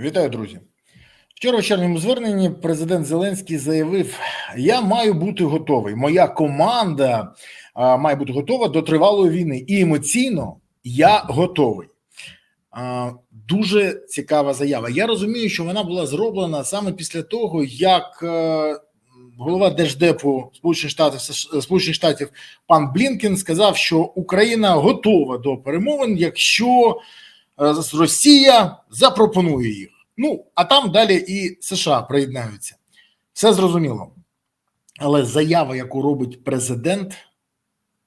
Вітаю, друзі. Вчора в вечірньому зверненні президент Зеленський заявив: Я маю бути готовий. Моя команда а, має бути готова до тривалої війни. І емоційно я готовий. А, дуже цікава заява. Я розумію, що вона була зроблена саме після того, як е, голова держдепу Сполучених Штатів Сполучених Штатів пан Блінкен сказав, що Україна готова до перемовин, якщо е, Росія запропонує їх. Ну а там далі і США приєднаються. Все зрозуміло. Але заява, яку робить президент,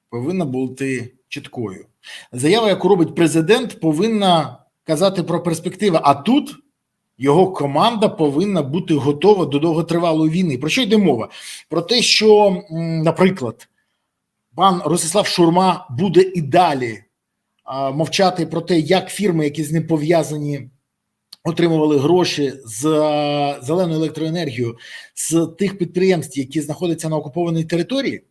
повинна бути чіткою. Заява, яку робить президент, повинна казати про перспективи. А тут його команда повинна бути готова до довготривалої війни. Про що йде мова? Про те, що, наприклад, пан Ростислав Шурма буде і далі мовчати про те, як фірми, які з ним пов'язані, отримували гроші з а, зеленою електроенергією з тих підприємств, які знаходяться на окупованій території.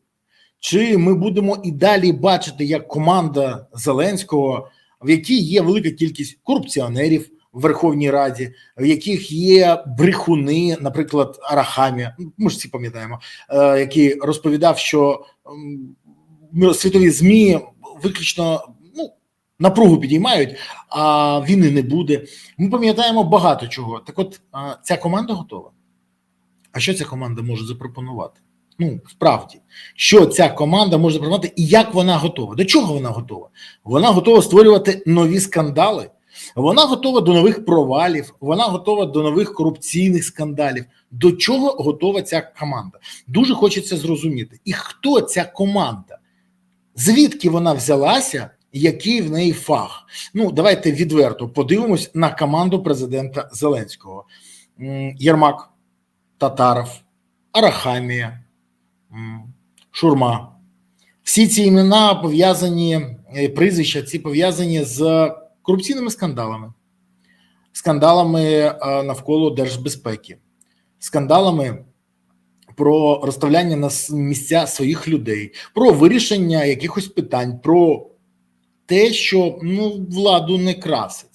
Чи ми будемо і далі бачити, як команда Зеленського, в якій є велика кількість корупціонерів в Верховній Раді, в яких є брехуни, наприклад, Арахамія, ми ж всі пам'ятаємо, е, який розповідав, що світові змі виключно напругу підіймають, а війни не буде. Ми пам'ятаємо багато чого. Так, от ця команда готова. А що ця команда може запропонувати? Ну, справді, що ця команда може запропонувати і як вона готова? До чого вона готова? Вона готова створювати нові скандали, вона готова до нових провалів, вона готова до нових корупційних скандалів. До чого готова ця команда? Дуже хочеться зрозуміти. І хто ця команда? Звідки вона взялася? Який в неї фах? Ну, давайте відверто подивимось на команду президента Зеленського: Єрмак, Татаров, Арахамія. Шурма. Всі ці імена пов'язані, е, прізвища ці пов'язані з корупційними скандалами, скандалами е, навколо держбезпеки, скандалами про розставляння на місця своїх людей, про вирішення якихось питань, про те, що ну, владу не красить.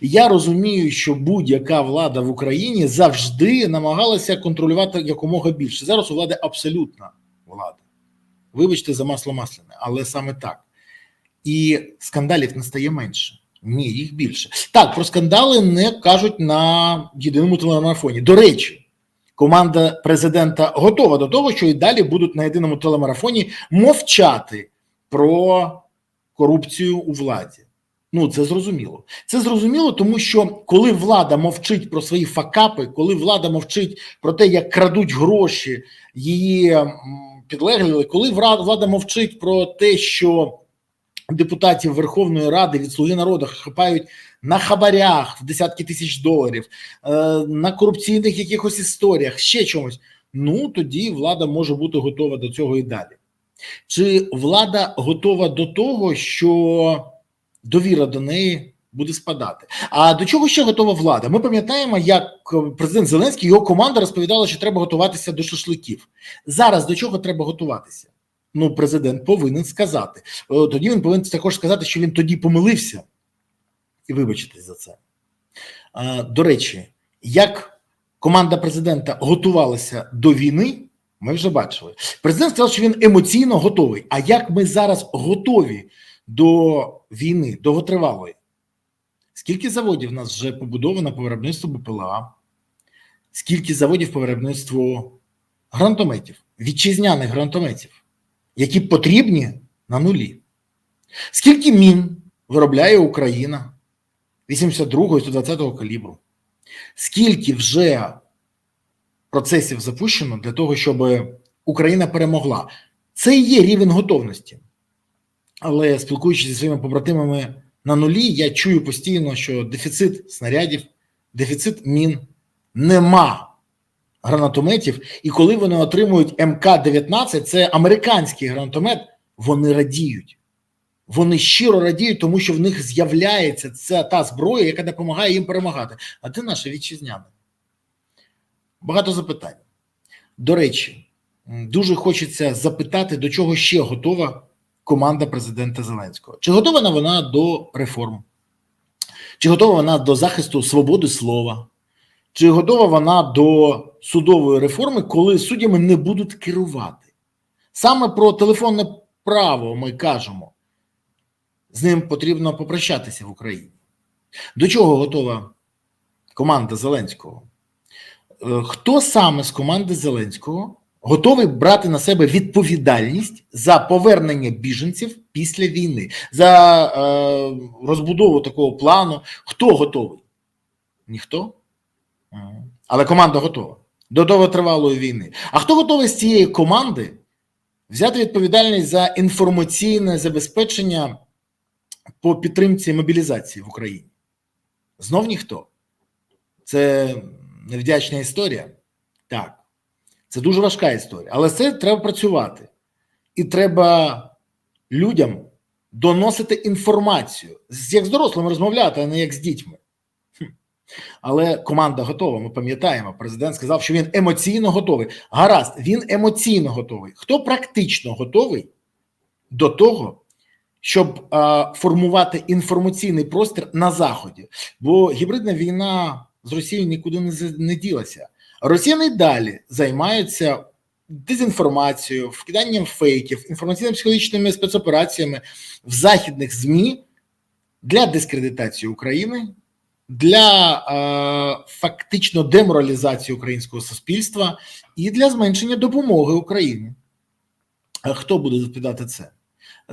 Я розумію, що будь-яка влада в Україні завжди намагалася контролювати якомога більше. Зараз у влади абсолютна влада. Вибачте за масло масляне, але саме так. І скандалів не стає менше. Ні, їх більше. Так, про скандали не кажуть на єдиному телемарафоні. До речі, команда президента готова до того, що і далі будуть на єдиному телемарафоні мовчати про корупцію у владі. Ну, це зрозуміло. Це зрозуміло, тому що коли влада мовчить про свої факапи, коли влада мовчить про те, як крадуть гроші її м, підлеглі, коли влада мовчить про те, що депутатів Верховної Ради від Слуги народу хапають на хабарях в десятки тисяч доларів, е, на корупційних якихось історіях, ще чомусь. Ну тоді влада може бути готова до цього і далі. Чи влада готова до того, що довіра до неї буде спадати? А до чого ще готова влада? Ми пам'ятаємо, як е, президент Зеленський його команда розповідала, що треба готуватися до шашликів. Зараз до чого треба готуватися? Ну, президент повинен сказати. Е, Тоді він повинен також сказати, що він тоді помилився, і вибачитись за це. Е, До речі, як команда президента готувалася до війни, ми вже бачили. Президент сказав, що він емоційно готовий. А як ми зараз готові до війни, довготривалої? Скільки заводів у нас вже побудовано по виробництву БПЛА? Скільки заводів по виробництву гранатометів, вітчизняних гранатометів, які потрібні на нулі? Скільки мін виробляє Україна 82-го і 120-го калібру? Скільки вже процесів запущено для того, щоб Україна перемогла? Це і є рівень готовності. Але спілкуючись зі своїми побратимами на нулі, я чую постійно, що дефіцит снарядів, дефіцит мін, нема гранатометів. І коли вони отримують МК-19, це американський гранатомет, вони радіють. Вони щиро радіють, тому що в них з'являється ця та зброя, яка допомагає їм перемагати. А де наша вітчизняна? Багато запитань. До речі, дуже хочеться запитати, до чого ще готова команда президента Зеленського. Чи готова вона до реформ? Чи готова вона до захисту свободи слова? Чи готова вона до судової реформи, коли суддями не будуть керувати? Саме про телефонне право ми кажемо. З ним потрібно попрощатися в Україні. До чого готова команда Зеленського? Е, Хто саме з команди Зеленського готовий брати на себе відповідальність за повернення біженців після війни, за е, розбудову такого плану? Хто готовий? Ніхто. Але команда готова до довготривалої війни. А хто готовий з цієї команди взяти відповідальність за інформаційне забезпечення по підтримці мобілізації в Україні? Знов ніхто. Це невдячна історія. Так, це дуже важка історія. Але це треба працювати. І треба людям доносити інформацію, як з дорослими розмовляти, а не як з дітьми. Але команда готова. Ми пам'ятаємо. Президент сказав, що він емоційно готовий. Гаразд, він емоційно готовий. Хто практично готовий до того, щоб а, формувати інформаційний простір на заході? Бо гібридна війна з Росією нікуди не, ділася. Росіяни далі займаються дезінформацією, вкиданням фейків, інформаційно-психологічними спецопераціями в західних ЗМІ для дискредитації України, для е, фактично деморалізації українського суспільства і для зменшення допомоги Україні. Хто буде відповідати це?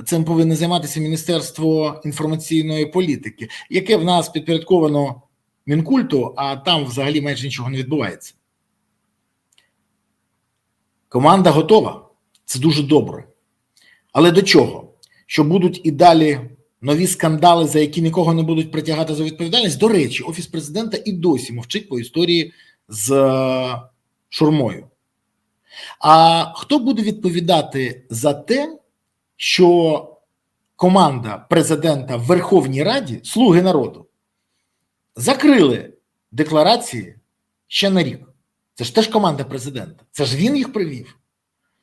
Цим повинно займатися Міністерство інформаційної політики, яке в нас підпорядковано Мінкульту, а там взагалі майже нічого не відбувається. Команда готова. Це дуже добре. Але до чого? Що будуть і далі нові скандали, за які нікого не будуть притягати за відповідальність. До речі, офіс президента і досі мовчить по історії з е, шурмою. А хто буде відповідати за те, що команда президента в Верховній Раді, слуги народу, закрили декларації ще на рік? Це ж теж команда президента. Це ж він їх привів.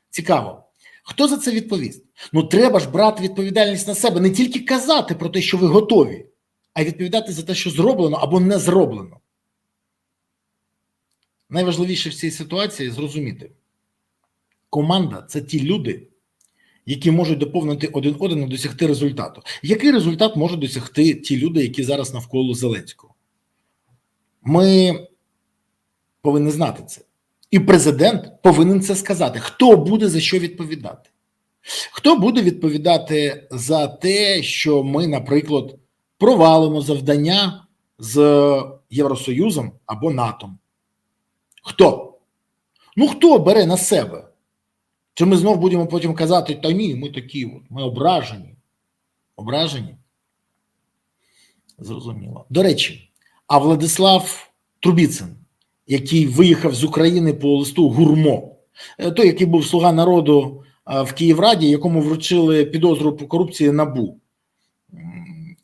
Цікаво. Хто за це відповість? Ну, треба ж брати відповідальність на себе, не тільки казати про те, що ви готові, а й відповідати за те, що зроблено або не зроблено. Найважливіше в цій ситуації зрозуміти: команда це ті люди, які можуть доповнити один один і досягти результату. Який результат можуть досягти ті люди, які зараз навколо Зеленського? Ми повинні знати це. І президент повинен це сказати. Хто буде за що відповідати? Хто буде відповідати за те, що ми, наприклад, провалимо завдання з Євросоюзом або НАТО? Хто? Ну хто бере на себе? Чи ми знов будемо потім казати, та ні, ми такі, от, ми ображені? Ображені? Зрозуміло. До речі, а Владислав Трубіцин, який виїхав з України по листу Гурмо, е, той, який був слуга народу е, в Київраді, якому вручили підозру по корупції набу.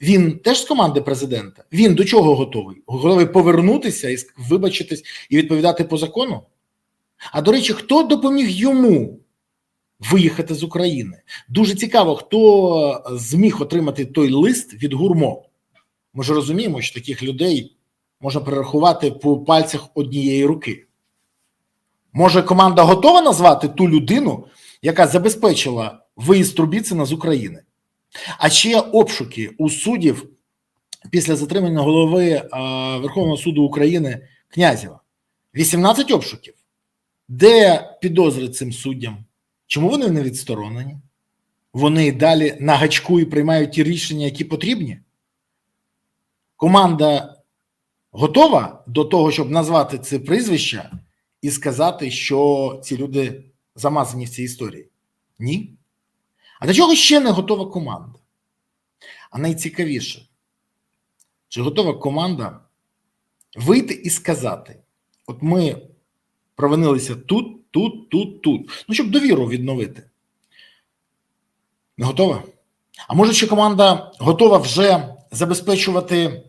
Він теж з команди президента. Він до чого готовий? Готовий повернутися і вибачитись і відповідати по закону? А до речі, хто допоміг йому виїхати з України? Дуже цікаво, хто зміг отримати той лист від гурмо. Ми ж розуміємо, що таких людей можна перерахувати по пальцях однієї руки. Може, команда готова назвати ту людину, яка забезпечила виїзд Трубіцина з України? А ще обшуки у суддів після затримання голови е, Верховного суду України Князєва. 18 обшуків. Де підозри цим суддям? Чому вони не відсторонені? Вони далі на гачку і приймають ті рішення, які потрібні? Команда готова до того, щоб назвати це прізвища і сказати, що ці люди замазані в цій історії? Ні. А до чого ще не готова команда? А найцікавіше, чи готова команда вийти і сказати: от ми провинилися тут, тут, тут, тут. Ну, щоб довіру відновити. Не готова? А може, ще команда готова вже забезпечувати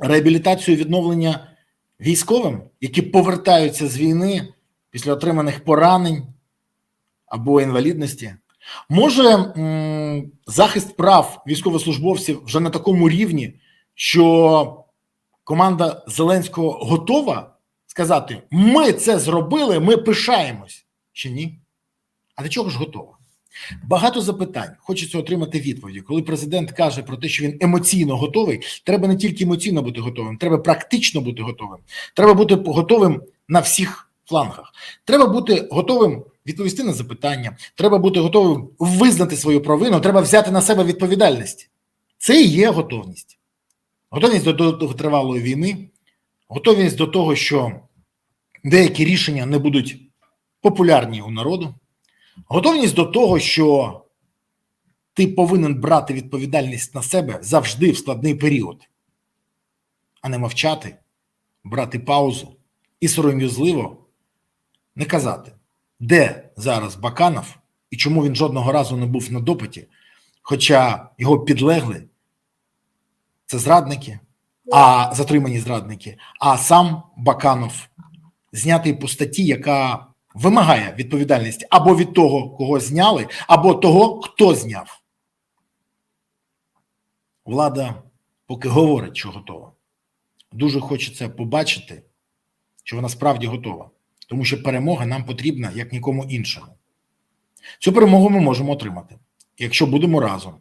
реабілітацію відновлення військовим, які повертаються з війни після отриманих поранень або інвалідності? Може, захист прав військовослужбовців вже на такому рівні, що команда Зеленського готова сказати: ми це зробили, ми пишаємось чи ні? А до чого ж готова? Багато запитань. Хочеться отримати відповіді. Коли президент каже про те, що він емоційно готовий, треба не тільки емоційно бути готовим, треба практично бути готовим. Треба бути готовим на всіх флангах. Треба бути готовим відповісти на запитання. Треба бути готовим визнати свою провину. Треба взяти на себе відповідальність. Це і є готовність. Готовність до довготривалої війни, готовність до того, що деякі рішення не будуть популярні у народу. Готовність до того, що ти повинен брати відповідальність на себе завжди в складний період, а не мовчати, брати паузу і сором'язливо не казати, де зараз Баканов і чому він жодного разу не був на допиті, хоча його підлегли. Це зрадники, а затримані зрадники, а сам Баканов знятий по статті, яка вимагає відповідальність або від того, кого зняли, або того, хто зняв. Влада поки говорить, що готова. Дуже хочеться побачити, що вона справді готова, тому що перемога нам потрібна як нікому іншому. Цю перемогу ми можемо отримати, якщо будемо разом.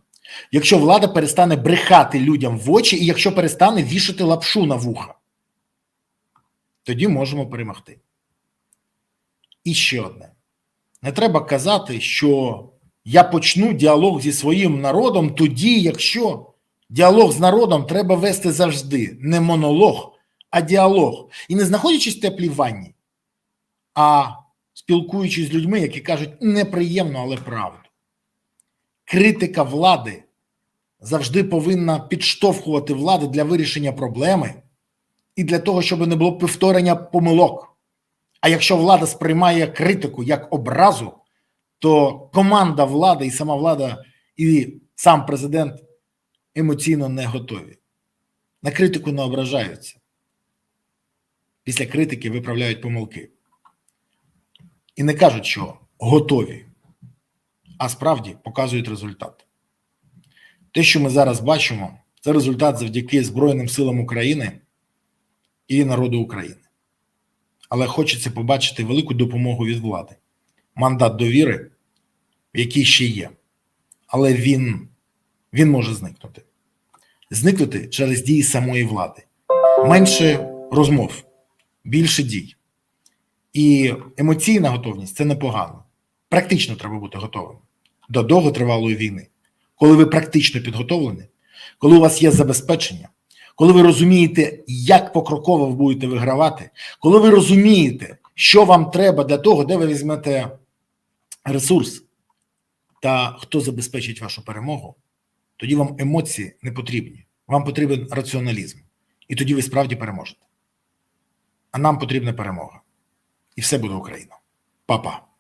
Якщо влада перестане брехати людям в очі, і якщо перестане вішати лапшу на вуха, тоді можемо перемогти. І ще одне: не треба казати, що я почну діалог зі своїм народом тоді, якщо діалог з народом треба вести завжди, не монолог, а діалог. І не знаходячись в теплій ванні, а спілкуючись з людьми, які кажуть неприємно, але правду. Критика влади завжди повинна підштовхувати владу для вирішення проблеми і для того, щоб не було повторення помилок. А якщо влада сприймає критику як образу, то команда влади і сама влада, і сам президент емоційно не готові. На критику не ображаються. Після критики виправляють помилки. І не кажуть, що готові, а справді показують результат. Те, що ми зараз бачимо, це результат завдяки Збройним силам України і народу України але хочеться побачити велику допомогу від влади, мандат довіри, який ще є, але він, він може зникнути. Зникнути через дії самої влади, менше розмов, більше дій. І емоційна готовність це непогано. Практично треба бути готовим до довготривалої війни. Коли ви практично підготовлені, коли у вас є забезпечення, коли ви розумієте, як покроково ви будете вигравати, коли ви розумієте, що вам треба для того, де ви візьмете ресурс та хто забезпечить вашу перемогу, тоді вам емоції не потрібні. Вам потрібен раціоналізм. І тоді ви справді переможете. А нам потрібна перемога. І все буде Україна. Па-па.